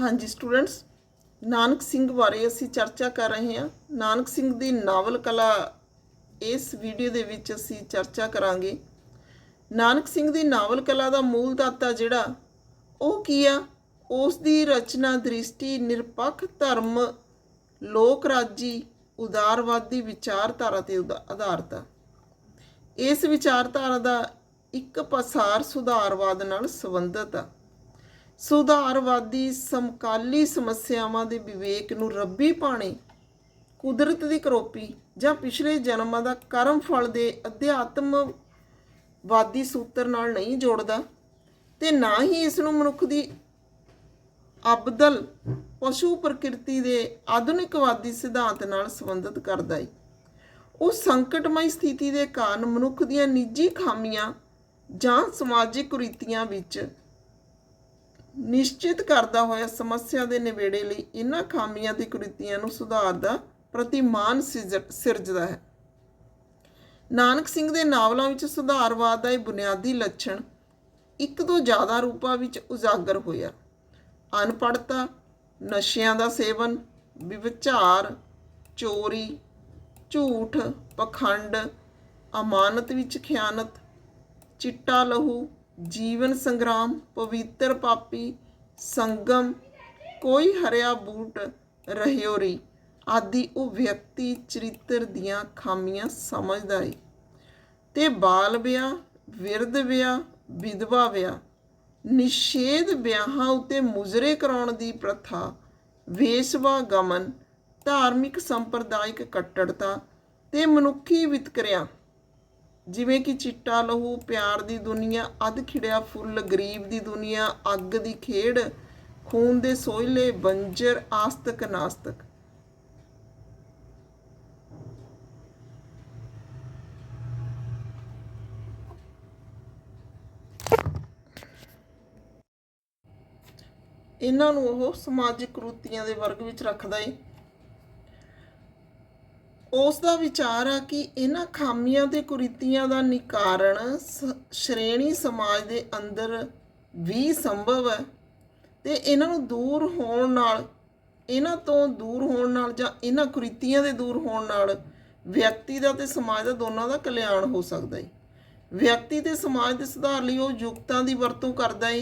ਹਾਂਜੀ ਸਟੂਡੈਂਟਸ ਨਾਨਕ ਸਿੰਘ ਬਾਰੇ ਅਸੀਂ ਚਰਚਾ ਕਰ ਰਹੇ ਹਾਂ। ਨਾਨਕ ਸਿੰਘ ਦੀ ਨਾਵਲ ਕਲਾ ਇਸ ਵੀਡੀਓ ਦੇ ਵਿੱਚ ਅਸੀਂ ਚਰਚਾ ਕਰਾਂਗੇ। ਨਾਨਕ ਸਿੰਘ ਦੀ ਨਾਵਲ ਕਲਾ ਦਾ ਮੂਲ ਦਾਤਾ ਜਿਹੜਾ, ਉਹ ਕੀ ਆ? ਉਸ ਦੀ ਰਚਨਾ ਦ੍ਰਿਸ਼ਟੀ, ਨਿਰਪੱਖ ਧਰਮ, ਲੋਕ ਰਾਜੀ, ਉਦਾਰਵਾਦੀ ਵਿਚਾਰਧਾਰਾ ਤੇ ਉਦਾ- ਆਧਾਰਿਤ ਆ। ਇਸ ਵਿਚਾਰਧਾਰਾ ਦਾ ਇੱਕ ਪਸਾਰ ਸੁਧਾਰਵਾਦ ਨਾਲ ਸੰਬੰਧਿਤ ਆ। ਸੁਧਾਰਵਾਦੀ ਸਮਕਾਲੀ ਸਮੱਸਿਆਵਾਂ ਦੇ ਵਿਵੇਕ ਨੂੰ ਰੱਬੀ ਪਾਣੀ, ਕੁਦਰਤ ਦੀ ਕਰੋਪੀ ਜਾਂ ਪਿਛਲੇ ਜਨਮਾਂ ਦਾ ਕਰਮ ਫਲ ਦੇ ਅਧਿਆਤਮਵਾਦੀ ਸੂਤਰ ਨਾਲ ਨਹੀਂ ਜੋੜਦਾ ਤੇ ਨਾ ਹੀ ਇਸ ਨੂੰ ਮਨੁੱਖ ਦੀ ਅਬਦਲ ਪਸ਼ੂ ਪ੍ਰਕਿਰਤੀ ਦੇ ਆਧੁਨਿਕਵਾਦੀ ਸਿਧਾਂਤ ਨਾਲ ਸੰਬੰਧਿਤ ਕਰਦਾ ਹੈ ਉਹ ਸੰਕਟਮਈ ਸਥਿਤੀ ਦੇ ਕਾਰਨ ਮਨੁੱਖ ਦੀਆਂ ਨਿੱਜੀ ਖਾਮੀਆਂ ਜਾਂ ਸਮਾਜਿਕ ਕੁਰੀਤੀਆਂ ਵਿੱਚ ਨਿਸ਼ਚਿਤ ਕਰਦਾ ਹੋਇਆ ਸਮੱਸਿਆ ਦੇ ਨਿਬੇੜੇ ਲਈ ਇਹਨਾਂ ਖਾਮੀਆਂ ਤੇ ਕੁਰੀਤੀਆਂ ਨੂੰ ਸੁਧਾਰ ਸੁਧਾਰਦਾ ਪ੍ਰਤੀਮਾਨ ਸਿਰਜ- ਸਿਰਜਦਾ ਹੈ। ਨਾਨਕ ਸਿੰਘ ਦੇ ਨਾਵਲਾਂ ਵਿੱਚ ਸੁਧਾਰਵਾਦ ਦਾ ਇਹ ਬੁਨਿਆਦੀ ਲੱਛਣ ਇੱਕ ਤੋਂ ਜ਼ਿਆਦਾ ਰੂਪਾਂ ਵਿੱਚ ਉਜਾਗਰ ਹੋਇਆ। ਅਨਪੜ੍ਹਤਾ, ਨਸ਼ਿਆਂ ਦਾ ਸੇਵਨ, ਵਿਵਚਾਰ, ਚੋਰੀ, ਝੂਠ, ਪਖੰਡ, ਅਮਾਨਤ ਵਿੱਚ ਖਿਆਨਤ, ਚਿੱਟਾ ਲਹੂ ਜੀਵਨ ਸੰਗਰਾਮ, ਪਵਿੱਤਰ ਪਾਪੀ, ਸੰਗਮ, ਕੋਈ ਹਰਿਆ ਬੂਟ ਰਹਿਓਰੀ ਆਦਿ ਉਹ ਵਿਅਕਤੀ ਚਰਿੱਤਰ ਦੀਆਂ ਖਾਮੀਆਂ ਸਮਝਦਾ ਏ। ਤੇ ਬਾਲ ਵਿਆਹ, ਵਿਰਧ ਵਿਆਹ, ਵਿਧਵਾ ਵਿਆਹ, ਨਿਸ਼ੇਧ ਵਿਆਹਾਂ ਉਤੇ ਮੁਜਰੇ ਕਰਾਉਣ ਦੀ ਪ੍ਰਥਾ, ਵੇਸ਼ਵਾ ਗਮਨ, ਧਾਰਮਿਕ ਸੰਪਰਦਾਇਕ ਕੱਟੜਤਾ ਤੇ ਮਨੁੱਖੀ ਵਿਤਕਰਿਆਂ ਜਿਵੇਂ ਕਿ ਚਿੱਟਾ ਲਹੂ, ਪਿਆਰ ਦੀ ਦੁਨੀਆ, ਅਧ ਖਿੜਿਆ ਫੁੱਲ, ਗਰੀਬ ਦੀ ਦੁਨੀਆ, ਅੱਗ ਦੀ ਖੇਡ, ਖੂਨ ਦੇ ਸੋਇਲੇ, ਬੰਜਰ, ਆਸਤਕ, ਨਾਸਤਕ। ਇਹਨਾਂ ਨੂੰ ਉਹ ਸਮਾਜਿਕ ਕਰੂਤੀਆਂ ਦੇ ਵਰਗ ਵਿੱਚ ਰੱਖਦਾ ਏ। ਉਸ ਦਾ ਵਿਚਾਰ ਆ ਕਿ ਇਹਨਾਂ ਖਾਮੀਆਂ ਤੇ ਕੁਰੀਤੀਆਂ ਦਾ ਨਿਕਾਰਨ ਸ- ਸ਼੍ਰੇਣੀ ਸਮਾਜ ਦੇ ਅੰਦਰ ਵੀ ਸੰਭਵ ਹੈ ਤੇ ਇਹਨਾਂ ਨੂੰ ਦੂਰ ਹੋਣ ਨਾਲ, ਇਹਨਾਂ ਤੋਂ ਦੂਰ ਹੋਣ ਨਾਲ ਜਾਂ ਇਹਨਾਂ ਕੁਰੀਤੀਆਂ ਦੇ ਦੂਰ ਹੋਣ ਨਾਲ ਵਿਅਕਤੀ ਦਾ ਤੇ ਸਮਾਜ ਦਾ ਦੋਨਾਂ ਦਾ ਕਲਿਆਣ ਹੋ ਸਕਦਾ ਹੈ ਵਿਅਕਤੀ ਤੇ ਸਮਾਜ ਦੇ ਸੁਧਾਰ ਲਈ ਉਹ ਯੁਕਤਾਂ ਦੀ ਵਰਤੋਂ ਕਰਦਾ ਹੈ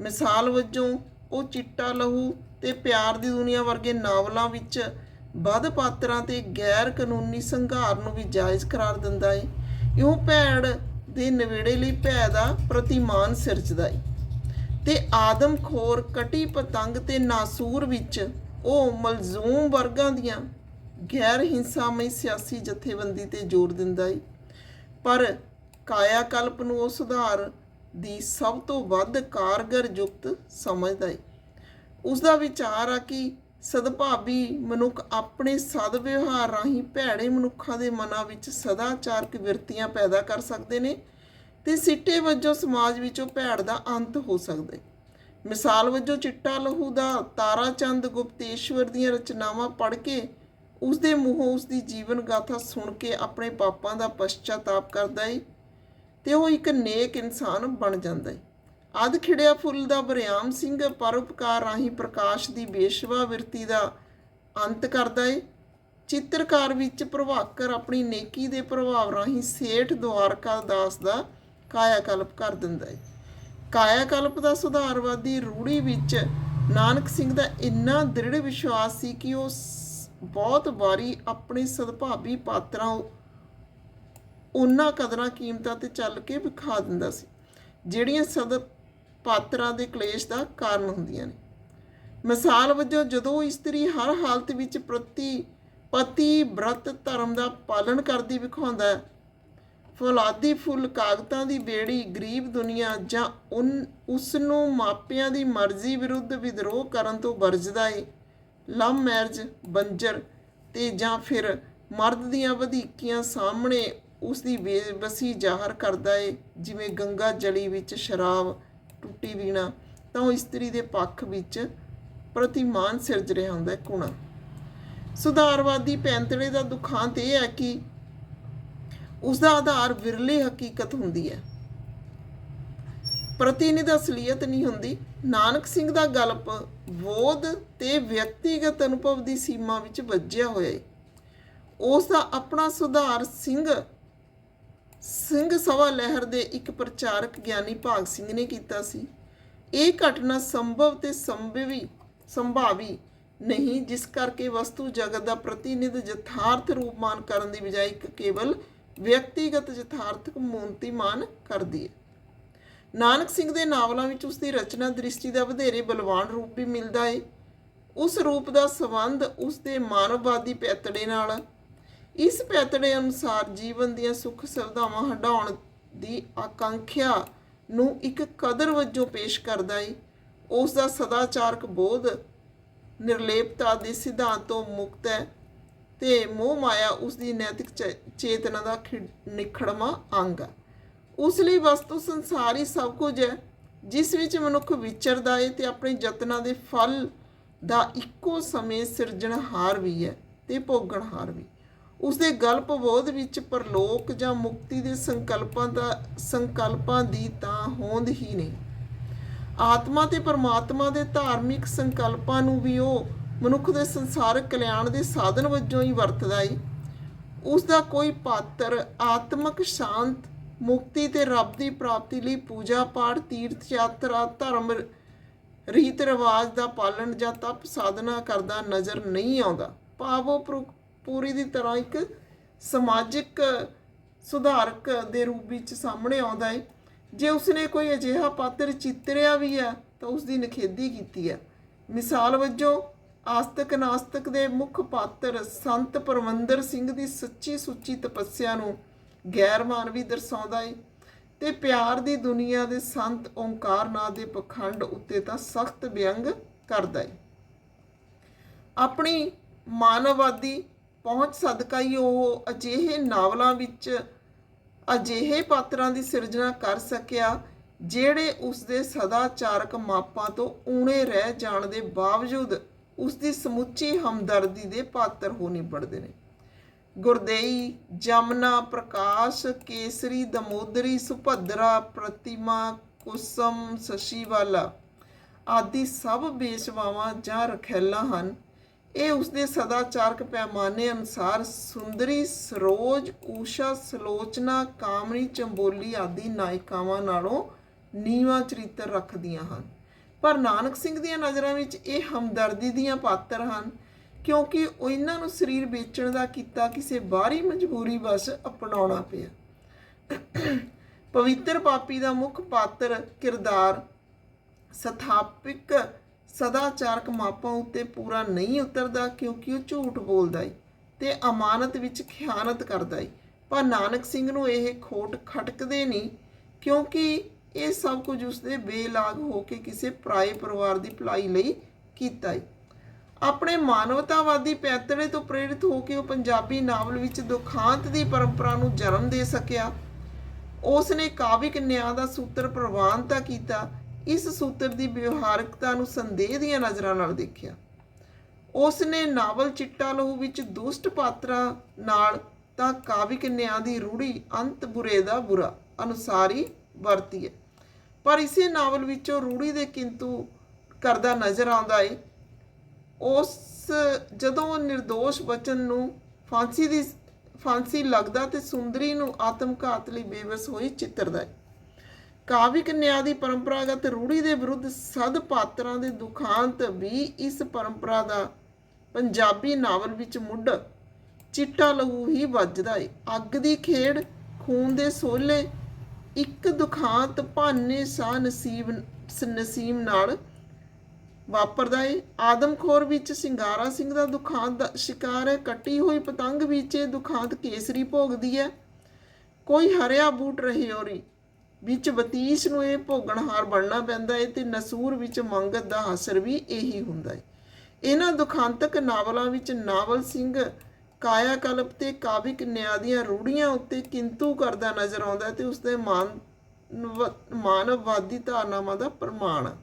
ਮਿਸਾਲ ਵਜੋਂ ਉਹ ਚਿੱਟਾ ਲਹੂ ਤੇ ਪਿਆਰ ਦੀ ਦੁਨੀਆ ਵਰਗੇ ਨਾਵਲਾਂ ਵਿੱਚ ਵੱਧ ਪਾਤਰਾਂ ਤੇ ਗੈਰ ਕਾਨੂੰਨੀ ਸੰਘਾਰ ਨੂੰ ਵੀ ਜਾਇਜ਼ ਕਰਾਰ ਦਿੰਦਾ ਏ। ਇਉਂ ਭੈੜ ਦੇ ਨਵੇੜੇ ਲਈ ਭੈ ਦਾ ਪ੍ਰਤੀਮਾਨ ਸਿਰਜਦਾ ਏ। ਤੇ ਆਦਮਖੋਰ ਕਟੀ ਪਤੰਗ ਤੇ ਨਾਸੂਰ ਵਿੱਚ ਉਹ ਮਲਜ਼ੂਮ ਵਰਗਾਂ ਦੀਆਂ ਗੈਰ ਹਿੰਸਾਮਈ ਸਿਆਸੀ ਜਥੇਬੰਦੀ ਤੇ ਜ਼ੋਰ ਦਿੰਦਾ ਏ। ਪਰ ਕਾਇਆ ਕਲਪ ਨੂੰ ਉਹ ਸੁਧਾਰ ਦੀ ਸਭ ਤੋਂ ਵੱਧ ਕਾਰਗਰ ਯੁਕਤ ਸਮਝਦਾ ਏ। ਉਸ ਦਾ ਵਿਚਾਰ ਆ ਕਿ ਸਦਭਾਵੀ ਮਨੁੱਖ ਆਪਣੇ ਸਦ ਵਿਵਹਾਰ ਰਾਹੀਂ ਭੈੜੇ ਮਨੁੱਖਾਂ ਦੇ ਮਨਾਂ ਵਿੱਚ ਸਦਾਚਾਰਕ ਵਿਰਤੀਆਂ ਪੈਦਾ ਕਰ ਸਕਦੇ ਨੇ ਤੇ ਸਿੱਟੇ ਵਜੋਂ ਸਮਾਜ ਵਿੱਚੋਂ ਭੈੜ ਦਾ ਅੰਤ ਹੋ ਸਕਦਾ। ਹੈ ਮਿਸਾਲ ਵਜੋਂ ਚਿੱਟਾ ਲਹੂ ਦਾ ਤਾਰਾਚੰਦ ਗੁਪਤੇਸ਼ਵਰ ਦੀਆਂ ਰਚਨਾਵਾਂ ਪੜ੍ਹ ਕੇ ਉਸ ਦੇ ਮੂੰਹੋਂ ਉਸ ਦੀ ਜੀਵਨ ਗਾਥਾ ਸੁਣ ਕੇ ਆਪਣੇ ਪਾਪਾਂ ਦਾ ਪਛਤਾਤਾਪ ਕਰਦਾ ਏ ਤੇ ਉਹ ਇੱਕ ਨੇਕ ਇਨਸਾਨ ਬਣ ਜਾਂਦਾ ਏ। ਅਧ ਖਿੜਿਆ ਫੁੱਲ ਦਾ ਬਰਿਆਮ ਸਿੰਘ ਪਰਉਪਕਾਰ ਰਾਹੀਂ ਪ੍ਰਕਾਸ਼ ਦੀ ਬੇਸ਼ਵਾ ਵਿਰਤੀ ਦਾ ਅੰਤ ਕਰਦਾ ਏ। ਚਿੱਤਰਕਾਰ ਵਿੱਚ ਪ੍ਰਭਾਕਰ ਆਪਣੀ ਨੇਕੀ ਦੇ ਪ੍ਰਭਾਵ ਰਾਹੀਂ ਸੇਠ ਦੁਆਰਕਾ ਦਾਸ ਦਾ ਕਾਇਆਕਲਪ ਕਰ ਦਿੰਦਾ ਹੈ ਕਾਇਆਕਲਪ ਦਾ ਸੁਧਾਰਵਾਦੀ ਰੂੜੀ ਵਿੱਚ ਨਾਨਕ ਸਿੰਘ ਦਾ ਇੰਨਾ ਦ੍ਰਿੜ ਵਿਸ਼ਵਾਸ ਸੀ ਕਿ ਉਹ ਸ- ਬਹੁਤ ਵਾਰੀ ਆਪਣੇ ਸਦਭਾਵੀ ਪਾਤਰਾਂ ਉਹਨਾਂ ਕਦਰਾਂ ਕੀਮਤਾਂ ਤੇ ਚੱਲ ਕੇ ਵਿਖਾ ਦਿੰਦਾ ਸੀ, ਜਿਹੜੀਆਂ ਸਦ ਪਾਤਰਾਂ ਦੇ ਕਲੇਸ਼ ਦਾ ਕਾਰਨ ਹੁੰਦੀਆਂ ਨੇ। ਮਿਸਾਲ ਵਜੋਂ ਜਦੋਂ ਇਸਤਰੀ ਹਰ ਹਾਲਤ ਵਿੱਚ ਪ੍ਰਤੀ ਪਤੀ ਬ੍ਰਤ ਧਰਮ ਦਾ ਪਾਲਣ ਕਰਦੀ ਵਿਖਾਉਂਦਾ ਹੈ, ਫੌਲਾਦੀ ਫੁੱਲ ਕਾਗਤਾਂ ਦੀ ਬੇੜੀ ਗਰੀਬ ਦੁਨੀਆ ਜਾਂ ਉਨ ਉਸ ਨੂੰ ਮਾਪਿਆਂ ਦੀ ਮਰਜ਼ੀ ਵਿਰੁੱਧ ਵਿਦਰੋਹ ਕਰਨ ਤੋਂ ਵਰਜਦਾ ਏ, ਲਵ ਮੈਰਿਜ, ਬੰਜਰ ਤੇ ਜਾਂ ਫਿਰ ਮਰਦ ਦੀਆਂ ਵਧੀਕੀਆਂ ਸਾਹਮਣੇ ਉਸ ਦੀ ਬੇਬਸੀ ਜ਼ਾਹਰ ਕਰਦਾ ਏ, ਜਿਵੇਂ ਗੰਗਾ ਜਲੀ ਵਿੱਚ ਸ਼ਰਾਬ ਟੁੱਟੀ ਵੀਣਾ ਤਾਂ ਉਹ ਇਸਤਰੀ ਦੇ ਪੱਖ ਵਿੱਚ ਪ੍ਰਤੀਮਾਨ ਸਿਰਜ ਰਿਹਾ ਹੁੰਦਾ ਹੈ ਕੁਣਾ। ਸੁਧਾਰਵਾਦੀ ਪੈਂਤੜੇ ਦਾ ਦੁਖਾਂਤ ਇਹ ਹੈ ਕਿ ਉਸ ਦਾ ਆਧਾਰ ਵਿਰਲੇ ਹਕੀਕਤ ਹੁੰਦੀ ਹੈ। ਪ੍ਰਤੀਨਿਧ ਅਸਲੀਅਤ ਨਹੀਂ ਹੁੰਦੀ। ਨਾਨਕ ਸਿੰਘ ਦਾ ਗਲਪ ਬੋਧ ਤੇ ਵਿਅਕਤੀਗਤ ਅਨੁਭਵ ਦੀ ਸੀਮਾ ਵਿੱਚ ਵੱਜਿਆ ਹੋਇਆ ਹੈ। ਉਸ ਦਾ ਆਪਣਾ ਸੁਧਾਰ ਸਿੰਘ ਸਿੰਘ ਸਵਾ ਲਹਿਰ ਦੇ ਇੱਕ ਪ੍ਰਚਾਰਕ ਗਿਆਨੀ ਭਾਗ ਸਿੰਘ ਨੇ ਕੀਤਾ ਸੀ। ਇਹ ਘਟਨਾ ਸੰਭਵ ਤੇ ਸੰਭਵੀ, ਸੰਭਾਵੀ ਨਹੀਂ, ਜਿਸ ਕਰਕੇ ਵਸਤੂ ਜਗਤ ਦਾ ਪ੍ਰਤੀਨਿਧ ਯਥਾਰਥ ਰੂਪਮਾਨ ਕਰਨ ਦੀ ਬਜਾਏ ਇੱਕ ਕੇਵਲ ਵਿਅਕਤੀਗਤ ਯਥਾਰਥਕ ਮੂਰਤੀਮਾਨ ਕਰਦੀ ਹੈ। ਨਾਨਕ ਸਿੰਘ ਦੇ ਨਾਵਲਾਂ ਵਿੱਚ ਉਸ ਦੀ ਰਚਨਾ ਦ੍ਰਿਸ਼ਟੀ ਦਾ ਵਧੇਰੇ ਬਲਵਾਨ ਰੂਪ ਵੀ ਮਿਲਦਾ ਹੈ ਉਸ ਰੂਪ ਦਾ ਸੰਬੰਧ ਉਸ ਦੇ ਮਾਨਵਵਾਦੀ ਪੈਤੜੇ ਨਾਲ ਇਸ ਪੈਤੜੇ ਅਨੁਸਾਰ ਜੀਵਨ ਦੀਆਂ ਸੁੱਖ ਸੁਵਿਧਾਵਾਂ ਹਟਾਉਣ ਦੀ ਆਕਾਂਖਿਆ ਨੂੰ ਇੱਕ ਕਦਰ ਵਜੋਂ ਪੇਸ਼ ਕਰਦਾ ਹੈ ਉਸ ਦਾ ਸਦਾਚਾਰਕ ਬੋਧ ਨਿਰਲੇਪਤਾ ਦੇ ਸਿਧਾਂਤ ਤੋਂ ਮੁਕਤ ਹੈ ਤੇ ਮੋਹ ਮਾਇਆ ਉਸ ਦੀ ਨੈਤਿਕ ਚੇ- ਚੇਤਨਾ ਦਾ ਖਿ- ਨਿਖੜਵਾਂ ਅੰਗ ਹੈ ਉਸ ਲਈ ਵਸਤੂ ਸੰਸਾਰ ਹੀ ਸਭ ਕੁਝ ਹੈ, ਜਿਸ ਵਿੱਚ ਮਨੁੱਖ ਵਿਚਰਦਾ ਹੈ ਤੇ ਆਪਣੇ ਯਤਨਾਂ ਦੇ ਫਲ ਦਾ ਇੱਕੋ ਸਮੇਂ ਸਿਰਜਣਹਾਰ ਵੀ ਹੈ ਤੇ ਭੋਗਣਹਾਰ ਵੀ। ਉਸ ਦੇ ਗਲਪ ਬੋਧ ਵਿੱਚ ਪਰਲੋਕ ਜਾਂ ਮੁਕਤੀ ਦੇ ਸੰਕਲਪਾਂ ਦਾ, ਸੰਕਲਪਾਂ ਦੀ ਤਾਂ ਹੋਂਦ ਹੀ ਨਹੀਂ। ਆਤਮਾ ਤੇ ਪਰਮਾਤਮਾ ਦੇ ਧਾਰਮਿਕ ਸੰਕਲਪਾਂ ਨੂੰ ਵੀ ਉਹ ਮਨੁੱਖ ਦੇ ਸੰਸਾਰਕ ਕਲਿਆਣ ਦੇ ਸਾਧਨ ਵਜੋਂ ਹੀ ਵਰਤਦਾ ਏ। ਉਸ ਦਾ ਕੋਈ ਪਾਤਰ ਆਤਮਿਕ ਸ਼ਾਂਤ, ਮੁਕਤੀ ਤੇ ਰੱਬ ਦੀ ਪ੍ਰਾਪਤੀ ਲਈ ਪੂਜਾ ਪਾਠ, ਤੀਰਥ ਯਾਤਰਾ, ਧਰਮ ਰੀਤ ਰਿਵਾਜ ਦਾ ਪਾਲਣ ਜਾਂ ਤਪ ਸਾਧਨਾ ਕਰਦਾ ਨਜ਼ਰ ਨਹੀਂ ਆਉਂਦਾ। ਭਾਵ ਉਹ ਪੂਰੀ ਦੀ ਤਰ੍ਹਾਂ ਇੱਕ ਸਮਾਜਿਕ ਸੁਧਾਰਕ ਦੇ ਰੂਪ ਵਿੱਚ ਸਾਹਮਣੇ ਆਉਂਦਾ ਹੈ। ਜੇ ਉਸਨੇ ਕੋਈ ਅਜਿਹਾ ਪਾਤਰ ਚਿੱਤਰਿਆ ਵੀ ਹੈ, ਤਾਂ ਉਸ ਦੀ ਨਖੇਦੀ ਕੀਤੀ ਹੈ। ਮਿਸਾਲ ਵਜੋਂ, ਆਸਤਕ ਨਾਸਤਕ ਦੇ ਮੁੱਖ ਪਾਤਰ ਸੰਤ ਪਰਮੰਦਰ ਸਿੰਘ ਦੀ ਸੱਚੀ ਸੁੱਚੀ ਤਪੱਸਿਆ ਨੂੰ ਗੈਰ ਮਾਨਵੀ ਦਰਸਾਉਂਦਾ ਹੈ ਤੇ ਪਿਆਰ ਦੀ ਦੁਨੀਆ ਦੇ ਸੰਤ ਓੰਕਾਰਨਾਥ ਦੇ ਪਖੰਡ ਉੱਤੇ ਤਾਂ ਸਖਤ ਵਿਅੰਗ ਕਰਦਾ ਹੈ। ਆਪਣੀ ਮਾਨਵਵਾਦੀ ਪਹੁੰਚ ਸਦਕਾ ਹੀ ਉਹ ਅਜਿਹੇ ਨਾਵਲਾਂ ਵਿੱਚ ਅਜਿਹੇ ਪਾਤਰਾਂ ਦੀ ਸਿਰਜਣਾ ਕਰ ਸਕਿਆ, ਜਿਹੜੇ ਉਸ ਦੇ ਸਦਾਚਾਰਕ ਮਾਪਾਂ ਤੋਂ ਊਣੇ ਰਹਿ ਜਾਣ ਦੇ ਬਾਵਜੂਦ ਉਸ ਦੀ ਸਮੁੱਚੀ ਹਮਦਰਦੀ ਦੇ ਪਾਤਰ ਹੋ ਨਿਬੜਦੇ ਨੇ। ਗੁਰਦੇਈ, ਜਮਨਾ, ਪ੍ਰਕਾਸ਼, ਕੇਸਰੀ, ਦਮੋਦਰੀ, ਸੁਭਦਰਾ, ਪ੍ਰਤਿਮਾ, ਕੁਸਮ, ਸ਼ਸ਼ੀਵਾਲਾ ਆਦਿ ਸਭ ਬੇਸ਼ਵਾਵਾਂ ਜਾਂ ਰਖੈਲਾ ਹਨ। ਇਹ ਉਸਦੇ ਸਦਾਚਾਰਕ ਪੈਮਾਨੇ ਅਨੁਸਾਰ ਸੁੰਦਰੀ, ਸਰੋਜ, ਊਸ਼ਾ, ਸਲੋਚਨਾ, ਕਾਮਣੀ, ਚੰਬੋਲੀ ਆਦਿ ਨਾਇਕਾਵਾਂ ਨਾਲੋਂ ਨੀਵਾਂ ਚਰਿੱਤਰ ਰੱਖਦੀਆਂ ਹਨ। ਪਰ ਨਾਨਕ ਸਿੰਘ ਦੀਆਂ ਨਜ਼ਰਾਂ ਵਿੱਚ ਇਹ ਹਮਦਰਦੀ ਦੀਆਂ ਪਾਤਰ ਹਨ, ਕਿਉਂਕਿ ਉਹ ਇਹਨਾਂ ਨੂੰ ਸਰੀਰ ਵੇਚਣ ਦਾ ਕੀਤਾ ਕਿਸੇ ਬਾਹਰੀ ਮਜਬੂਰੀ ਵਸ ਅਪਣਾਉਣਾ ਪਿਆ। ਪਵਿੱਤਰ ਪਾਪੀ ਦਾ ਮੁੱਖ ਪਾਤਰ ਕਿਰਦਾਰ ਸਥਾਪਿਕ ਸਦਾਚਾਰਕ ਮਾਪਾਂ ਉੱਤੇ ਪੂਰਾ ਨਹੀਂ ਉਤਰਦਾ ਕਿਉਂਕਿ ਉਹ ਝੂਠ ਬੋਲਦਾ ਏ ਤੇ ਅਮਾਨਤ ਵਿੱਚ ਖਿਆਨਤ ਕਰਦਾ ਏ। ਪਰ ਨਾਨਕ ਸਿੰਘ ਨੂੰ ਇਹ ਖੋਟ ਖਟਕਦੇ ਨਹੀਂ ਕਿਉਂਕਿ ਇਹ ਸਭ ਕੁਝ ਉਸਦੇ ਬੇਲਾਗ ਹੋ ਕੇ ਕਿਸੇ ਪਰਾਏ ਪਰਿਵਾਰ ਦੀ ਭਲਾਈ ਲਈ ਕੀਤਾ ਏ। ਆਪਣੇ ਮਾਨਵਤਾਵਾਦੀ ਪੈਤੜੇ ਤੋਂ ਪ੍ਰੇਰਿਤ ਹੋ ਕੇ ਉਹ ਪੰਜਾਬੀ ਨਾਵਲ ਵਿੱਚ ਦੁਖਾਂਤ ਦੀ ਪਰੰਪਰਾ ਨੂੰ ਜਨਮ ਦੇ ਸਕਿਆ। ਉਸ ਨੇ ਕਾਵਿਕ ਨਿਆਂ ਦਾ ਸੂਤਰ ਪ੍ਰਵਾਨਤਾ ਕੀਤਾ ਇਸ ਸੂਤਰ ਦੀ ਵਿਵਹਾਰਕਤਾ ਨੂੰ ਸੰਦੇਹ ਦੀਆਂ ਨਜ਼ਰਾਂ ਨਾਲ ਦੇਖਿਆ। ਉਸ ਨੇ ਨਾਵਲ ਚਿੱਟਾ ਲਹੂ ਵਿੱਚ ਦੁਸ਼ਟ ਪਾਤਰਾਂ ਨਾਲ ਤਾਂ ਕਾਵਿਕ ਨਿਆਂ ਦੀ ਰੂੜੀ ਅੰਤ ਬੁਰੇ ਦਾ ਬੁਰਾ ਅਨੁਸਾਰੀ ਵਰਤੀ ਹੈ। ਪਰ ਇਸੇ ਨਾਵਲ ਵਿੱਚੋਂ ਰੂੜੀ ਦੇ ਕਿੰਤੂ ਕਰਦਾ ਨਜ਼ਰ ਆਉਂਦਾ ਏ। ਉਸ ਜਦੋਂ ਉਹ નિર્ਦੋਸ਼ ਬਚਨ ਨੂੰ ਫਾਂਸੀ ਦੀ, ਫਾਂਸੀ ਲੱਗਦਾ ਤੇ ਸੁੰਦਰੀ ਨੂੰ ਆਤਮਘਾਤ ਲਈ ਬੇਵਸ ਹੋਈ ਚਿੱਤਰਦਾ ਏ ਕਾਵਿਕ ਨਿਆਂ ਦੀ ਪਰੰਪਰਾਗਤ ਰੂੜੀ ਦੇ ਵਿਰੁੱਧ ਸਦ ਪਾਤਰਾਂ ਦੇ ਦੁਖਾਂਤ ਵੀ ਇਸ ਪਰੰਪਰਾ ਦਾ ਪੰਜਾਬੀ ਨਾਵਲ ਵਿੱਚ ਮੁੱਢ ਚਿੱਟਾ ਲਹੂ ਹੀ ਵੱਜਦਾ ਏ। ਅੱਗ ਦੀ ਖੇਡ, ਖੂਨ ਦੇ ਸੋਲੇ, ਇੱਕ ਦੁਖਾਂਤ ਭਾਨੇ ਸਾ ਨਸੀਬ ਨਸੀਮ ਨਾਲ ਵਾਪਰਦਾ ਏ। ਆਦਮਖੋਰ ਵਿੱਚ ਸਿੰਗਾਰਾ ਸਿੰਘ ਦਾ ਦੁਖਾਂਤ ਦਾ ਸ਼ਿਕਾਰ ਹੈ। ਕੱਟੀ ਹੋਈ ਪਤੰਗ ਵਿੱਚ ਇਹ ਦੁਖਾਂਤ ਕੇਸਰੀ ਭੋਗਦੀ ਹੈ। ਕੋਈ ਹਰਿਆ ਬੂਟ ਰਹੇ ਹੋਰੀ। ਵਿੱਚ ਵਤੀਸ਼ ਨੂੰ ਇਹ ਭੋਗਣਹਾਰ ਬਣਨਾ ਪੈਂਦਾ ਹੈ ਤੇ ਨਸੂਰ ਵਿੱਚ ਮੰਗਤ ਦਾ ਅਸਰ ਵੀ ਇਹੀ ਹੁੰਦਾ ਹੈ ਇਹਨਾਂ ਦੁਖਾਂਤਕ ਨਾਵਲਾਂ ਵਿੱਚ ਨਾਵਲ ਸਿੰਘ ਕਾਇਆ ਕਲਪ ਤੇ ਕਾਵਿਕ ਨਿਆਂ ਦੀਆਂ ਰੂੜੀਆਂ ਉੱਤੇ ਕਿੰਤੂ ਕਰਦਾ ਨਜ਼ਰ ਆਉਂਦਾ ਤੇ ਉਸਦੇ ਮਾਨ ਮਾਨਵਵਾਦੀ ਧਾਰਨਾਵਾਂ ਦਾ ਪ੍ਰਮਾਣ। ਹੈ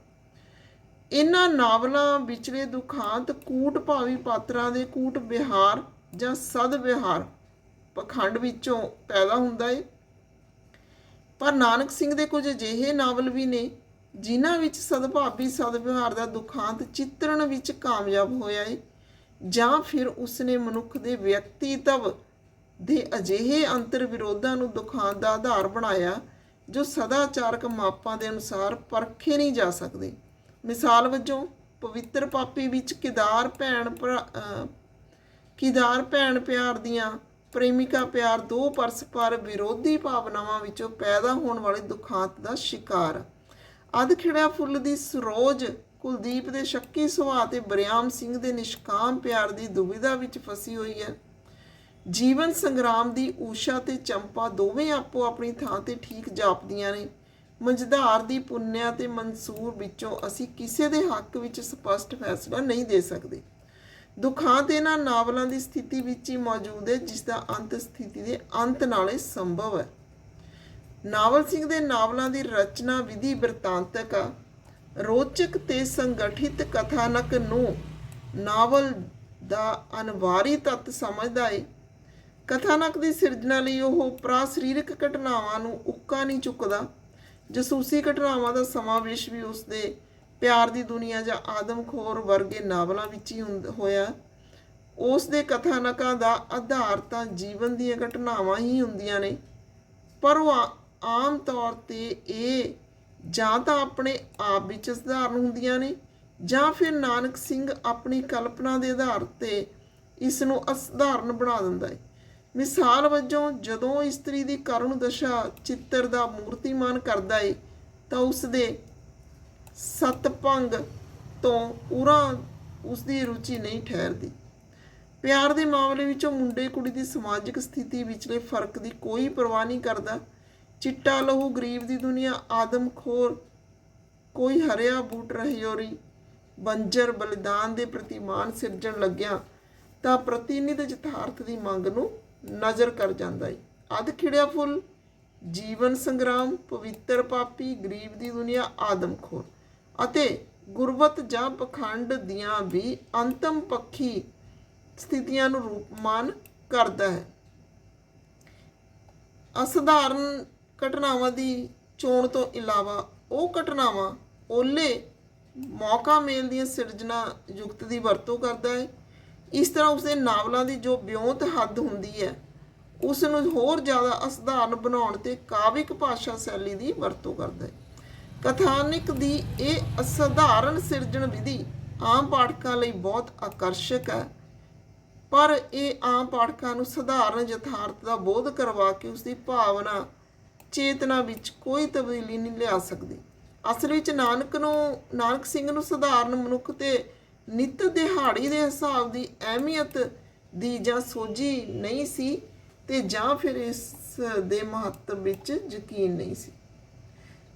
ਇਹਨਾਂ ਨਾਵਲਾਂ ਵਿਚਲੇ ਦੁਖਾਂਤ ਕੂਟ ਭਾਵੀ ਪਾਤਰਾਂ ਦੇ ਕੂਟ ਵਿਹਾਰ ਜਾਂ ਸਦ ਵਿਹਾਰ ਪਖੰਡ ਵਿੱਚੋਂ ਪੈਦਾ ਹੁੰਦਾ ਹੈ ਪਰ ਨਾਨਕ ਸਿੰਘ ਦੇ ਕੁਝ ਅਜਿਹੇ ਨਾਵਲ ਵੀ ਨੇ, ਜਿਨ੍ਹਾਂ ਵਿੱਚ ਸਦਭਾਵੀ ਸਦਵਿਹਾਰ ਦਾ ਦੁਖਾਂਤ ਚਿੱਤਰਣ ਵਿੱਚ ਕਾਮਯਾਬ ਹੋਇਆ ਏ, ਜਾਂ ਫਿਰ ਉਸਨੇ ਮਨੁੱਖ ਦੇ ਵਿਅਕਤੀਤਵ ਦੇ ਅਜਿਹੇ ਅੰਤਰ ਵਿਰੋਧਾਂ ਨੂੰ ਦੁਖਾਂਤ ਦਾ ਆਧਾਰ ਬਣਾਇਆ, ਜੋ ਸਦਾਚਾਰਕ ਮਾਪਾਂ ਦੇ ਅਨੁਸਾਰ ਪਰਖੇ ਨਹੀਂ ਜਾ ਸਕਦੇ। ਮਿਸਾਲ ਵਜੋਂ, ਪਵਿੱਤਰ ਪਾਪੀ ਵਿੱਚ ਕਿਦਾਰ ਭੈਣ ਭਰਾ- ਕਿਦਾਰ ਭੈਣ ਪਿਆਰ ਦੀਆਂ ਪ੍ਰੇਮਿਕਾ ਪਿਆਰ ਦੋ ਪਰਸਪਰ ਵਿਰੋਧੀ ਭਾਵਨਾਵਾਂ ਵਿੱਚੋਂ ਪੈਦਾ ਹੋਣ ਵਾਲੇ ਦੁਖਾਂਤ ਦਾ ਸ਼ਿਕਾਰ। ਅਧ ਖਿੜਿਆ ਫੁੱਲ ਦੀ ਸਰੋਜ, ਕੁਲਦੀਪ ਦੇ ਸ਼ੱਕੀ ਸੁਭਾਅ ਤੇ ਬਰਿਆਮ ਸਿੰਘ ਦੇ ਨਿਸ਼ਕਾਮ ਪਿਆਰ ਦੀ ਦੁਵਿਧਾ ਵਿੱਚ ਫਸੀ ਹੋਈ ਹੈ। ਜੀਵਨ ਸੰਗਰਾਮ ਦੀ ਊਸ਼ਾ ਤੇ ਚੰਪਾ ਦੋਵੇਂ ਆਪੋ ਆਪਣੀ ਥਾਂ ਤੇ ਠੀਕ ਜਾਪਦੀਆਂ ਨੇ। ਮੰਝਧਾਰ ਦੀ ਪੁੰਨਿਆ ਤੇ ਮਨਸੂਰ ਵਿੱਚੋਂ ਅਸੀਂ ਕਿਸੇ ਦੇ ਹੱਕ ਵਿੱਚ ਸਪਸ਼ਟ ਫੈਸਲਾ ਨਹੀਂ ਦੇ ਸਕਦੇ। ਦੁਖਾਂਤ ਇਹਨਾਂ ਨਾਵਲਾਂ ਦੀ ਸਥਿਤੀ ਵਿੱਚ ਹੀ ਮੌਜੂਦ ਹੈ, ਜਿਸ ਦਾ ਅੰਤ ਸਥਿਤੀ ਦੇ ਅੰਤ ਨਾਲੇ ਸੰਭਵ ਹੈ। ਨਾਵਲ ਸਿੰਘ ਦੇ ਨਾਵਲਾਂ ਦੀ ਰਚਨਾ ਵਿਧੀ ਬਿਰਤਾਂਤਕ ਆ। ਰੋਚਕ ਤੇ ਸੰਗਠਿਤ ਕਥਾਨਕ ਨੂੰ ਨਾਵਲ ਦਾ ਅਨਵਾਰੀ ਤੱਤ ਸਮਝਦਾ ਏ। ਕਥਾਨਕ ਦੀ ਸਿਰਜਣਾ ਲਈ ਉਹ ਪ੍ਰਾਸਰੀਰਕ ਘਟਨਾਵਾਂ ਨੂੰ ਉੱਕਾ ਨਹੀਂ ਚੁੱਕਦਾ। ਜਸੂਸੀ ਘਟਨਾਵਾਂ ਦਾ ਸਮਾਵੇਸ਼ ਵੀ ਉਸ ਦੇ ਪਿਆਰ ਦੀ ਦੁਨੀਆ ਜਾਂ ਆਦਮਖੋਰ ਵਰਗੇ ਨਾਵਲਾਂ ਵਿੱਚ ਹੀ ਹੁੰਦ- ਹੋਇਆ। ਉਸ ਦੇ ਕਥਾਨਕਾਂ ਦਾ ਆਧਾਰ ਤਾਂ ਜੀਵਨ ਦੀਆਂ ਘਟਨਾਵਾਂ ਹੀ ਹੁੰਦੀਆਂ ਨੇ। ਪਰ ਉਹ ਆਮ ਤੌਰ ਤੇ ਇਹ ਜਾਂ ਤਾਂ ਆਪਣੇ ਆਪ ਵਿੱਚ ਸਧਾਰਨ ਹੁੰਦੀਆਂ ਨੇ ਜਾਂ ਫਿਰ ਨਾਨਕ ਸਿੰਘ ਆਪਣੀ ਕਲਪਨਾ ਦੇ ਆਧਾਰ ਤੇ ਇਸ ਨੂੰ ਅਸਧਾਰਨ ਬਣਾ ਦਿੰਦਾ ਹੈ। ਮਿਸਾਲ ਵਜੋਂ ਜਦੋਂ ਇਸਤਰੀ ਦੀ ਕਰੁਣ ਦਸ਼ਾ ਚਿੱਤਰ ਦਾ ਮੂਰਤੀਮਾਨ ਕਰਦਾ ਹੈ ਤਾਂ ਉਸ ਦੇ ਸਤਪੰਗ ਤੋਂ ਪੂਰਾ ਉਸ ਦੀ ਰੁਚੀ ਨਹੀਂ ਠਹਿਰਦੀ। ਪਿਆਰ ਦੇ ਮਾਮਲੇ ਵਿੱਚ ਉਹ ਮੁੰਡੇ ਕੁੜੀ ਦੀ ਸਮਾਜਿਕ ਸਥਿਤੀ ਵਿਚਲੇ ਫ਼ਰਕ ਦੀ ਕੋਈ ਪਰਵਾਹ ਨਹੀਂ ਕਰਦਾ। ਚਿੱਟਾ ਲਹੂ, ਗਰੀਬ ਦੀ ਦੁਨੀਆ, ਆਦਮਖੋਰ, ਕੋਈ ਹਰਿਆ ਬੂਟ ਰਹਿਯੋਰੀ, ਬੰਜਰ, ਬਲਿਦਾਨ ਦੇ ਪ੍ਰਤੀ ਪ੍ਰਤੀਮਾਨ ਸਿਰਜਣ ਲੱਗਿਆ ਤਾਂ ਪ੍ਰਤੀਨਿਧ ਯਥਾਰਥ ਦੀ ਮੰਗ ਨੂੰ ਨਜ਼ਰ ਕਰ ਜਾਂਦਾ ਏ। ਅਧ ਖਿੜਿਆ ਫੁੱਲ, ਜੀਵਨ ਸੰਗਰਾਮ, ਪਵਿੱਤਰ ਪਾਪੀ, ਗਰੀਬ ਦੀ ਦੁਨੀਆ, ਆਦਮਖੋਰ। ਅਤੇ ਗੁਰਬਤ ਜਾਂ ਪਖੰਡ ਦੀਆਂ ਵੀ ਅੰਤਮ ਪੱਖੀ ਸਥਿਤੀਆਂ ਨੂੰ ਰੂਪਮਾਨ ਕਰਦਾ ਹੈ। ਅਸਧਾਰਨ ਘਟਨਾਵਾਂ ਦੀ ਚੋਣ ਤੋਂ ਇਲਾਵਾ ਉਹ ਘਟਨਾਵਾਂ ਓਲੇ ਮੌਕਾ ਮੇਲ ਦੀਆਂ ਸਿਰਜਣਾ ਯੁਕਤ ਦੀ ਵਰਤੋਂ ਕਰਦਾ ਹੈ। ਇਸ ਤਰ੍ਹਾਂ ਉਸਦੇ ਨਾਵਲਾਂ ਦੀ ਜੋ ਬਿਉਂਤ ਹੱਦ ਹੁੰਦੀ ਹੈ ਉਸ ਨੂੰ ਹੋਰ ਜ਼ਿਆਦਾ ਅਸਧਾਰਨ ਬਣਾਉਣ ਤੇ ਕਾਵਿਕ ਭਾਸ਼ਾ ਸ਼ੈਲੀ ਦੀ ਵਰਤੋਂ ਕਰਦਾ ਹੈ। ਕਥਾਨਿਕ ਦੀ ਇਹ ਅਸਧਾਰਨ ਸਿਰਜਣ ਵਿਧੀ ਆਮ ਪਾਠਕਾਂ ਲਈ ਬਹੁਤ ਆਕਰਸ਼ਕ ਹੈ। ਪਰ ਇਹ ਆਮ ਪਾਠਕਾਂ ਨੂੰ ਸਧਾਰਨ ਯਥਾਰਥ ਦਾ ਬੋਧ ਕਰਵਾ ਕੇ ਉਸ ਦੀ ਭਾਵਨਾ, ਚੇਤਨਾ ਵਿੱਚ ਕੋਈ ਤਬਦੀਲੀ ਨਹੀਂ ਲਿਆ ਸਕਦੀ। ਅਸਲ ਵਿੱਚ ਨਾਨਕ ਨੂੰ, ਨਾਨਕ ਸਿੰਘ ਨੂੰ ਸਧਾਰਨ ਮਨੁੱਖ ਤੇ ਨਿਤ ਦਿਹਾੜੀ ਦੇ ਹਿਸਾਬ ਦੀ ਅਹਿਮੀਅਤ ਦੀ ਜਾਂ ਸੋਝੀ ਨਹੀਂ ਸੀ ਤੇ ਜਾਂ ਫਿਰ ਇਸ ਦੇ ਮਹੱਤਵ ਵਿੱਚ ਯਕੀਨ ਨਹੀਂ ਸੀ।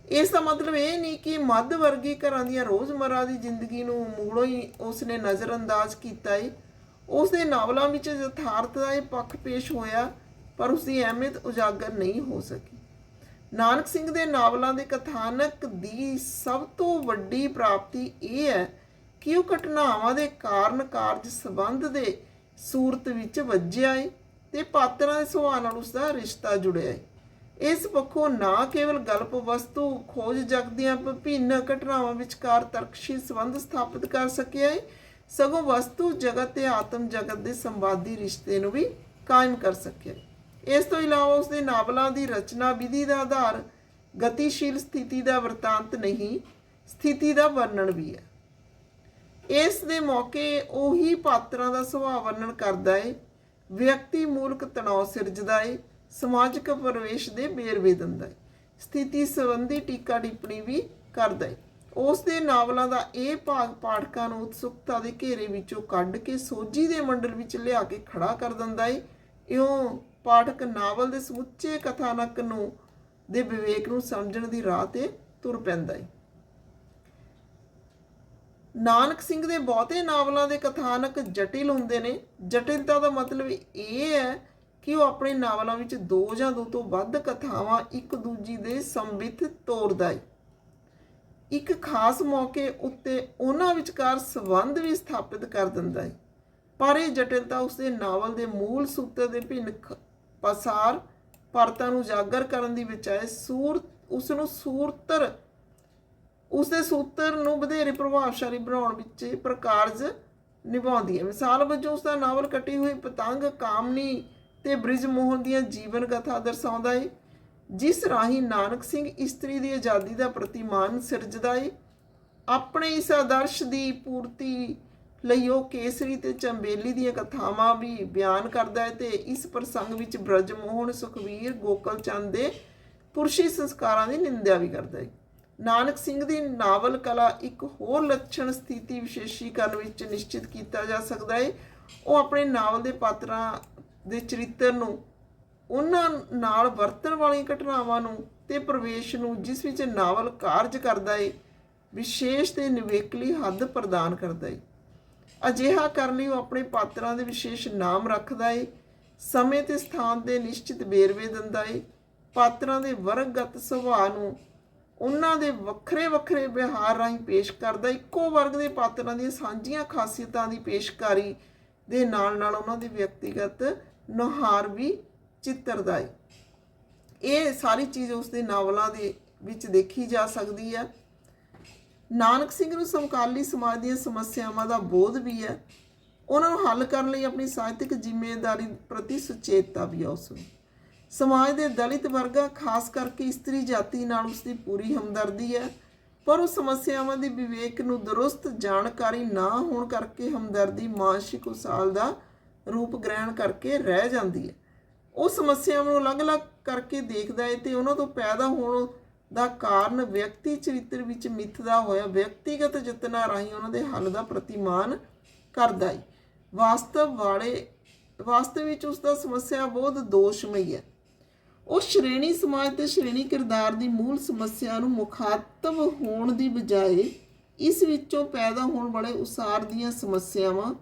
ਇਸ ਦਾ ਮਤਲਬ ਇਹ ਨਹੀਂ ਕਿ ਮੱਧ ਵਰਗੀ ਘਰਾਂ ਦੀਆਂ ਰੋਜ਼ਮਰਾ ਦੀ ਜ਼ਿੰਦਗੀ ਨੂੰ ਮੂਲੋਂ ਹੀ ਉਸਨੇ ਨਜ਼ਰਅੰਦਾਜ਼ ਕੀਤਾ ਏ। ਉਸ ਦੇ ਨਾਵਲਾਂ ਵਿੱਚ ਯਥਾਰਥ ਦਾ ਇਹ ਪੱਖ ਪੇਸ਼ ਹੋਇਆ, ਪਰ ਉਸ ਦੀ ਅਹਿਮੀਅਤ ਉਜਾਗਰ ਨਹੀਂ ਹੋ ਸਕੀ। ਨਾਨਕ ਸਿੰਘ ਦੇ ਨਾਵਲਾਂ ਦੇ ਕਥਾਨਕ ਦੀ ਸਭ ਤੋਂ ਵੱਡੀ ਪ੍ਰਾਪਤੀ ਇਹ ਹੈ ਕਿ ਉਹ ਘਟਨਾਵਾਂ ਦੇ ਕਾਰਨ ਕਾਰਜ ਸੰਬੰਧ ਦੇ ਸੂਰਤ ਵਿੱਚ ਵੱਜਿਆ ਏ ਤੇ ਪਾਤਰਾਂ ਦੇ ਸੁਭਾਅ ਨਾਲ ਉਸ ਦਾ ਰਿਸ਼ਤਾ ਜੁੜਿਆ ਏ। ਇਸ ਪੱਖੋਂ ਨਾ ਕੇਵਲ ਗਲਪ ਵਸਤੂ, ਖੋਜ ਜਗ ਦੀਆਂ ਵਿਭਿੰਨ ਘਟਨਾਵਾਂ ਵਿਚਕਾਰ ਤਰਕਸ਼ੀਲ ਸੰਬੰਧ ਸਥਾਪਿਤ ਕਰ ਸਕਿਆ ਹੈ ਸਗੋਂ ਵਸਤੂ ਜਗਤ ਤੇ ਆਤਮ ਜਗਤ ਦੇ ਸੰਵਾਦੀ ਰਿਸ਼ਤੇ ਨੂੰ ਵੀ ਕਾਇਮ ਕਰ ਸਕਿਆ ਇਸ ਤੋਂ ਇਲਾਵਾ ਉਸ ਦੇ ਨਾਵਲਾਂ ਦੀ ਰਚਨਾ ਵਿਧੀ ਦਾ ਆਧਾਰ ਗਤੀਸ਼ੀਲ ਸਥਿਤੀ ਦਾ ਵਰਤਾਂਤ ਨਹੀਂ, ਸਥਿਤੀ ਦਾ ਵਰਣਨ ਵੀ ਹੈ। ਇਸ ਦੇ ਮੌਕੇ ਉਹੀ ਪਾਤਰਾਂ ਦਾ ਸੁਭਾਅ ਵਰਣਨ ਕਰਦਾ ਹੈ ਵਿਅਕਤੀ ਮੂਲਕ ਤਣਾਅ ਸਿਰਜਦਾ ਹੈ ਸਮਾਜਿਕ ਪਰਿਵੇਸ਼ ਦੇ ਵੇਰਵੇ ਦਿੰਦਾ ਹੈ। ਸਥਿਤੀ ਸੰਬੰਧੀ ਟੀਕਾ ਟਿੱਪਣੀ ਵੀ ਕਰਦਾ ਹੈ। ਉਸ ਦੇ ਨਾਵਲਾਂ ਦਾ ਇਹ ਭਾਗ ਪਾਠਕਾਂ ਨੂੰ ਉਤਸੁਕਤਾ ਦੇ ਘੇਰੇ ਵਿੱਚੋਂ ਕੱਢ ਕੇ ਸੋਝੀ ਦੇ ਮੰਡਲ ਵਿੱਚ ਲਿਆ ਕੇ ਖੜਾ ਕਰ ਦਿੰਦਾ ਹੈ। ਇਉਂ ਪਾਠਕ ਨਾਵਲ ਦੇ ਸਮੁੱਚੇ ਕਥਾਨਕ ਨੂੰ, ਦੇ ਵਿਵੇਕ ਨੂੰ ਸਮਝਣ ਦੀ ਰਾਹ ਤੇ ਤੁਰ ਪੈਂਦਾ ਹੈ। ਨਾਨਕ ਸਿੰਘ ਦੇ ਬਹੁਤੇ ਨਾਵਲਾਂ ਦੇ ਕਥਾਨਕ ਜਟਿਲ ਹੁੰਦੇ ਨੇ। ਜਟਿਲਤਾ ਦਾ ਮਤਲਬ ਇਹ ਹੈ ਕਿ ਉਹ ਆਪਣੇ ਨਾਵਲਾਂ ਵਿੱਚ ਦੋ ਜਾਂ ਦੋ ਤੋਂ ਵੱਧ ਕਥਾਵਾਂ ਇੱਕ ਦੂਜੀ ਦੇ ਸੰਬਿਤ ਤੋਰਦਾ ਹੈ ਇੱਕ ਖਾਸ ਮੌਕੇ ਉੱਤੇ ਉਹਨਾਂ ਵਿਚਕਾਰ ਸੰਬੰਧ ਵੀ ਸਥਾਪਿਤ ਕਰ ਦਿੰਦਾ ਹੈ ਪਰ ਇਹ ਜਟਿਲਤਾ ਉਸਦੇ ਨਾਵਲ ਦੇ ਮੂਲ ਸੂਤਰ ਦੇ ਭਿੰਨ ਪਸਾਰ ਪਰਤਾਂ ਨੂੰ ਉਜਾਗਰ ਕਰਨ ਦੀ ਬਜਾਏ ਸੂਰ ਉਸ ਨੂੰ ਸੂਰਤਰ ਉਸ ਦੇ ਸੂਤਰ ਨੂੰ ਵਧੇਰੇ ਪ੍ਰਭਾਵਸ਼ਾਲੀ ਬਣਾਉਣ ਵਿੱਚ ਪ੍ਰਕਾਰਜ ਨਿਭਾਉਂਦੀ ਹੈ। ਮਿਸਾਲ ਵਜੋਂ ਉਸ ਦਾ ਨਾਵਲ ਕੱਟੀ ਹੋਈ ਪਤੰਗ ਕਾਮਨੀ ਤੇ ਬ੍ਰਿਜ ਮੋਹਨ ਦੀਆਂ ਜੀਵਨ ਕਥਾ ਦਰਸਾਉਂਦਾ ਏ, ਜਿਸ ਰਾਹੀਂ ਨਾਨਕ ਸਿੰਘ ਇਸਤਰੀ ਦੀ ਆਜ਼ਾਦੀ ਦਾ ਪ੍ਰਤੀਮਾਨ ਸਿਰਜਦਾ ਏ। ਆਪਣੇ ਇਸ ਆਦਰਸ਼ ਦੀ ਪੂਰਤੀ ਲਈ ਉਹ ਕੇਸਰੀ ਤੇ ਚੰਬੇਲੀ ਦੀਆਂ ਕਥਾਵਾਂ ਵੀ ਬਿਆਨ ਕਰਦਾ ਹੈ ਤੇ ਇਸ ਪ੍ਰਸੰਗ ਵਿੱਚ ਬ੍ਰਜ ਮੋਹਨ ਸੁਖਵੀਰ ਗੋਕਲ ਚੰਦ ਦੇ ਪੁਰਸ਼ੀ ਸੰਸਕਾਰਾਂ ਦੀ ਨਿੰਦਿਆ ਵੀ ਕਰਦਾ ਹੈ ਨਾਨਕ ਸਿੰਘ ਦੀ ਨਾਵਲ ਕਲਾ ਇੱਕ ਹੋਰ ਲੱਛਣ ਸਥਿਤੀ ਵਿਸ਼ੇਸ਼ੀਕਰਨ ਵਿੱਚ ਨਿਸ਼ਚਿਤ ਕੀਤਾ ਜਾ ਸਕਦਾ ਹੈ ਉਹ ਆਪਣੇ ਨਾਵਲ ਦੇ ਪਾਤਰਾਂ ਦੇ ਚਰਿੱਤਰ ਨੂੰ, ਉਹਨਾਂ ਨਾਲ ਵਰਤਣ ਵਾਲੀਆਂ ਘਟਨਾਵਾਂ ਨੂੰ ਤੇ ਪ੍ਰਵੇਸ਼ ਨੂੰ, ਜਿਸ ਵਿੱਚ ਨਾਵਲ ਕਾਰਜ ਕਰਦਾ ਏ, ਵਿਸ਼ੇਸ਼ ਤੇ ਨਿਵੇਕਲੀ ਹੱਦ ਪ੍ਰਦਾਨ ਕਰਦਾ ਏ। ਅਜਿਹਾ ਕਰਨ ਲਈ ਉਹ ਆਪਣੇ ਪਾਤਰਾਂ ਦੇ ਵਿਸ਼ੇਸ਼ ਨਾਮ ਰੱਖਦਾ ਏ, ਸਮੇਂ ਤੇ ਸਥਾਨ ਦੇ ਨਿਸ਼ਚਿਤ ਵੇਰਵੇ ਦਿੰਦਾ ਏ, ਪਾਤਰਾਂ ਦੇ ਵਰਗਗਤ ਸੁਭਾਅ ਨੂੰ ਉਹਨਾਂ ਦੇ ਵੱਖਰੇ ਵੱਖਰੇ ਵਿਹਾਰ ਰਾਹੀਂ ਪੇਸ਼ ਕਰਦਾ, ਇੱਕੋ ਵਰਗ ਦੇ ਪਾਤਰਾਂ ਦੀਆਂ ਸਾਂਝੀਆਂ ਖਾਸੀਅਤਾਂ ਦੀ ਪੇਸ਼ਕਾਰੀ ਦੇ ਨਾਲ ਨਾਲ ਉਹਨਾਂ ਦੇ ਵਿਅਕਤੀਗਤ ਨੁਹਾਰ ਵੀ ਚਿੱਤਰਦਾ ਹੈ ਇਹ ਸਾਰੀ ਚੀਜ਼ ਉਸ ਦੇ ਨਾਵਲਾਂ ਦੇ ਵਿੱਚ ਦੇਖੀ ਜਾ ਸਕਦੀ ਹੈ। ਨਾਨਕ ਸਿੰਘ ਨੂੰ ਸਮਕਾਲੀ ਸਮਾਜ ਦੀਆਂ ਸਮੱਸਿਆਵਾਂ ਦਾ ਬੋਧ ਵੀ ਹੈ। ਉਹਨਾਂ ਨੂੰ ਹੱਲ ਕਰਨ ਲਈ ਆਪਣੀ ਸਾਹਿਤਕ ਜ਼ਿੰਮੇਵਾਰੀ ਪ੍ਰਤੀ ਸੁਚੇਤਤਾ ਵੀ ਹੈ ਉਸ ਨੂੰ। ਸਮਾਜ ਦੇ ਦਲਿਤ ਵਰਗਾ, ਖਾਸ ਕਰਕੇ ਇਸਤਰੀ ਜਾਤੀ ਨਾਲ ਉਸ ਦੀ ਪੂਰੀ ਹਮਦਰਦੀ ਹੈ। ਪਰ ਉਹ ਸਮੱਸਿਆਵਾਂ ਦੀ ਵਿਵੇਕ ਨੂੰ ਦਰੁਸਤ ਜਾਣਕਾਰੀ ਨਾ ਹੋਣ ਕਰਕੇ ਹਮਦਰਦੀ ਮਾਨਸਿਕ ਉਸਾਲ ਦਾ ਰੂਪ ਗ੍ਰਹਿਣ ਕਰਕੇ ਰਹਿ ਜਾਂਦੀ ਹੈ। ਉਹ ਸਮੱਸਿਆਵਾਂ ਨੂੰ ਅਲੱਗ-ਅਲੱਗ ਕਰਕੇ ਦੇਖਦਾ ਹੈ ਤੇ ਉਹਨਾਂ ਤੋਂ ਪੈਦਾ ਹੋਣ ਦਾ ਕਾਰਨ ਵਿਅਕਤੀ ਚਰਿੱਤਰ ਵਿੱਚ ਮਿੱਥਦਾ ਹੋਇਆ ਵਿਅਕਤੀਗਤ ਯਤਨਾਂ ਰਾਹੀਂ ਉਹਨਾਂ ਦੇ ਹੱਲ ਦਾ ਪ੍ਰਤੀਮਾਨ ਕਰਦਾ ਹੈ। ਵਾਸਤਵ ਵਾਲੇ, ਵਾਸਤਵ ਵਿੱਚ ਉਸ ਦਾ ਸਮੱਸਿਆ ਬਹੁਤ ਦੋਸ਼ਮਈ ਹੈ। ਉਹ ਸ਼੍ਰੇਣੀ ਸਮਾਜ ਤੇ ਸ਼੍ਰੇਣੀ ਕਿਰਦਾਰ ਦੀ ਮੂਲ ਸਮੱਸਿਆ ਨੂੰ ਮੁਖਾਤਬ ਹੋਣ ਦੀ ਬਜਾਏ ਇਸ ਵਿੱਚੋਂ ਪੈਦਾ ਹੋਣ ਵਾਲੇ ਉਸਾਰ ਦੀਆਂ ਸਮੱਸਿਆਵਾਂ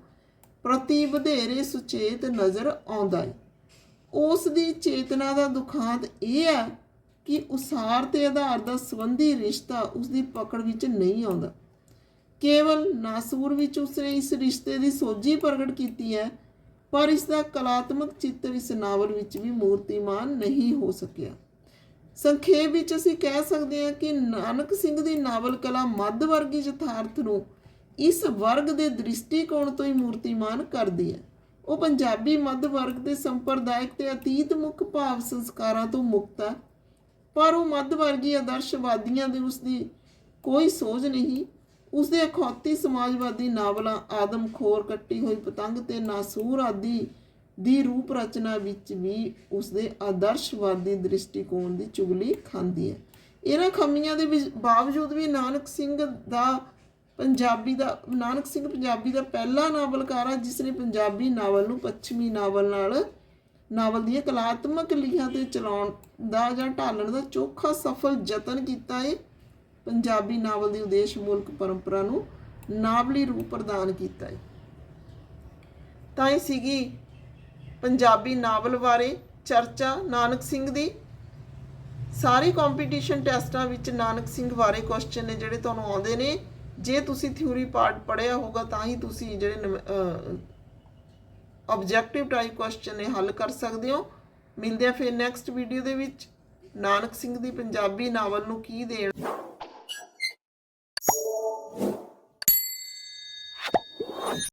ਪ੍ਰਤੀ ਵਧੇਰੇ ਸੁਚੇਤ ਨਜ਼ਰ ਆਉਂਦਾ ਹੈ ਉਸ ਦੀ ਚੇਤਨਾ ਦਾ ਦੁਖਾਂਤ ਇਹ ਹੈ ਕਿ ਉਸਾਰ ਤੇ ਆਧਾਰ ਦਾ ਸੰਬੰਧੀ ਰਿਸ਼ਤਾ ਉਸ ਦੀ ਪਕੜ ਵਿੱਚ ਨਹੀਂ ਆਉਂਦਾ। ਕੇਵਲ ਨਾਸੂਰ ਵਿੱਚ ਉਸਨੇ ਇਸ ਰਿਸ਼ਤੇ ਦੀ ਸੋਝੀ ਪ੍ਰਗਟ ਕੀਤੀ ਹੈ, ਪਰ ਇਸ ਦਾ ਕਲਾਤਮਕ ਚਿੱਤਰ ਇਸ ਨਾਵਲ ਵਿੱਚ ਵੀ ਮੂਰਤੀਮਾਨ ਨਹੀਂ ਹੋ ਸਕਿਆ। ਸੰਖੇਪ ਵਿੱਚ ਅਸੀਂ ਕਹਿ ਸਕਦੇ ਹਾਂ ਕਿ ਨਾਨਕ ਸਿੰਘ ਦੀ ਨਾਵਲ ਕਲਾ ਮੱਧ ਵਰਗੀ ਯਥਾਰਥ ਨੂੰ ਇਸ ਵਰਗ ਦੇ ਦ੍ਰਿਸ਼ਟੀਕੋਣ ਤੋਂ ਹੀ ਮੂਰਤੀਮਾਨ ਕਰਦੀ ਹੈ ਉਹ ਪੰਜਾਬੀ ਮੱਧ ਵਰਗ ਦੇ ਸੰਪਰਦਾਇਕ ਤੇ ਅਤੀਤ ਮੁੱਖ ਭਾਵ ਸੰਸਕਾਰਾਂ ਤੋਂ ਮੁਕਤ ਹੈ ਪਰ ਉਹ ਮੱਧ ਵਰਗੀ ਆਦਰਸ਼ਵਾਦੀਆਂ ਦੇ ਉਸ ਦੀ ਕੋਈ ਸੋਝ ਨਹੀਂ। ਉਸ ਦੇ ਅਖੌਤੀ ਸਮਾਜਵਾਦੀ ਨਾਵਲਾਂ ਆਦਮਖੋਰ ਕੱਟੀ ਹੋਈ ਪਤੰਗ ਤੇ ਨਾਸੂਰ ਆਦਿ ਦੀ ਰੂਪ ਰਚਨਾ ਵਿੱਚ ਵੀ ਉਸ ਦੇ ਆਦਰਸ਼ਵਾਦੀ ਦ੍ਰਿਸ਼ਟੀਕੋਣ ਦੀ ਚੁਗਲੀ ਖਾਂਦੀ ਹੈ। ਇਹਨਾਂ ਖਮੀਆਂ ਦੇ ਵਿੱਚ ਬਾਵਜੂਦ ਵੀ ਨਾਨਕ ਸਿੰਘ ਦਾ ਪੰਜਾਬੀ ਦਾ, ਨਾਨਕ ਸਿੰਘ ਪੰਜਾਬੀ ਦਾ ਪਹਿਲਾ ਨਾਵਲਕਾਰ ਆ ਜਿਸ ਨੇ ਪੰਜਾਬੀ ਨਾਵਲ ਨੂੰ ਪੱਛਮੀ ਨਾਵਲ ਨਾਲ, ਨਾਵਲ ਦੀਆਂ ਕਲਾਤਮਕ ਲੀਹਾਂ ਤੇ ਚਲਾਉਣ ਦਾ ਜਾਂ ਢਾਲਣ ਦਾ ਚੋਖਾ ਸਫਲ ਯਤਨ ਕੀਤਾ ਹੈ ਪੰਜਾਬੀ ਨਾਵਲ ਦੀ ਉਦੇਸ਼ ਮੂਲਕ ਪਰੰਪਰਾ ਨੂੰ ਨਾਵਲੀ ਰੂਪ ਪ੍ਰਦਾਨ ਕੀਤਾ ਹੈ ਤਾਂ ਇਹ ਸੀਗੀ ਪੰਜਾਬੀ ਨਾਵਲ ਬਾਰੇ ਚਰਚਾ ਨਾਨਕ ਸਿੰਘ ਦੀ। ਸਾਰੇ ਕੰਪੀਟੀਸ਼ਨ ਟੈਸਟਾਂ ਵਿੱਚ ਨਾਨਕ ਸਿੰਘ ਬਾਰੇ ਕੁਐਸਚਨ ਨੇ ਜਿਹੜੇ ਤੁਹਾਨੂੰ ਆਉਂਦੇ ਨੇ। ਜੇ ਤੁਸੀਂ ਥਿਊਰੀ ਪਾਰਟ ਪੜ੍ਹਿਆ ਹੋਗਾ ਤਾਂ ਹੀ ਤੁਸੀਂ ਜਿਹੜੇ ਆਬਜੈਕਟਿਵ ਟਾਈਪ ਕੁਐਸਚਨ ਨੇ ਹੱਲ ਕਰ ਸਕਦੇ ਹੋ। ਮਿਲਦੇ ਆ ਫਿਰ ਨੈਕਸਟ ਵੀਡੀਓ ਦੇ ਵਿੱਚ। ਨਾਨਕ ਸਿੰਘ ਦੀ ਪੰਜਾਬੀ ਨਾਵਲ ਨੂੰ ਕੀ ਦੇਣ?